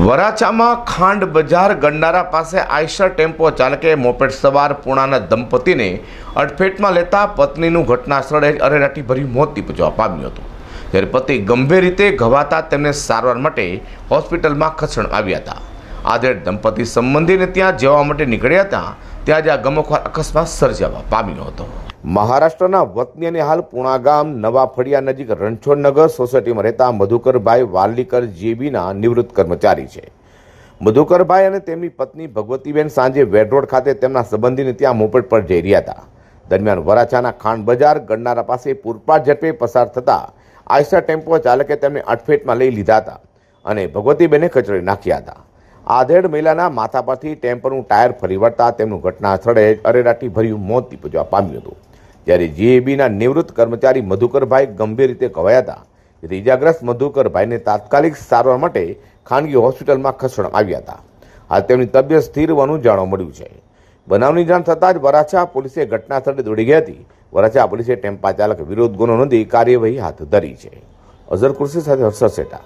વરાછામાં ખાંડ બજાર ગંડારા પાસે આઈશર ટેમ્પો ચાલકે મોપેડ સવાર પૂણાના દંપતીને અડફેટમાં લેતા પત્નીનું ઘટના સ્થળે અરેરાટી ભર્યું મોત નીપજવા પામ્યું હતું. જ્યારે પતિ ગંભીર રીતે ઘવાતા તેમને સારવાર માટે હોસ્પિટલમાં ખસણ આવ્યા હતા. આધેડ દંપતી સંબંધીને ત્યાં જવા માટે નીકળ્યા હતા, ત્યાં જ આ ગમખવાર અકસ્માત સર્જાવા પામ્યો હતો. મહારાષ્ટ્રના વતની અને હાલ પુણા ગામ નવા ફળિયા નજીક રણછોડનગર સોસાયટીમાં રહેતા મધુકરભાઈ વાર્લીકર જેબીના નિવૃત્ત કર્મચારી છે. મધુકરભાઈ અને તેમની પત્ની ભગવતીબેન સાંજે વેડરોડ ખાતે તેમના સંબંધીને ત્યાં મોપેડ પર જઈ રહ્યા હતા. દરમિયાન વરાછાના ખાંડ બજાર ગણનારા પાસે પૂરપાટ ઝડપે પસાર થતા આઈસર ટેમ્પો ચાલકે તેમને અટફેટમાં લઈ લીધા હતા અને ભગવતીબેને કચડી નાખ્યા હતા. આધેડ મહિલાના માથા પરથી ટેમ્પરનું ટાયર ફરી વળતા તેમનું ઘટના સ્થળે અરેરાટી ભર્યું મોત નીપજવા પામ્યું હતું. જ્યારે જીએબીના નિવૃત્ત કર્મચારી મધુકરભાઈ ગંભીર રીતે ઘવાયા હતા જેથી ઇજાગ્રસ્ત મધુકરભાઈને તાત્કાલિક સારવાર માટે ખાનગી હોસ્પિટલમાં ખસેડવામાં આવ્યા હતા. હાલ તેમની તબિયત સ્થિર હોવાનું જાણવા મળ્યું છે. બનાવની જાણ થતાં જ વરાછા પોલીસે ઘટના સ્થળે દોડી ગઈ હતી. વરાછા પોલીસે ટેમ્પા ચાલક વિરોધ ગુનો નોંધી કાર્યવાહી હાથ ધરી છે. અઝર કુર્સી સાથે હર્ષદ શેઠા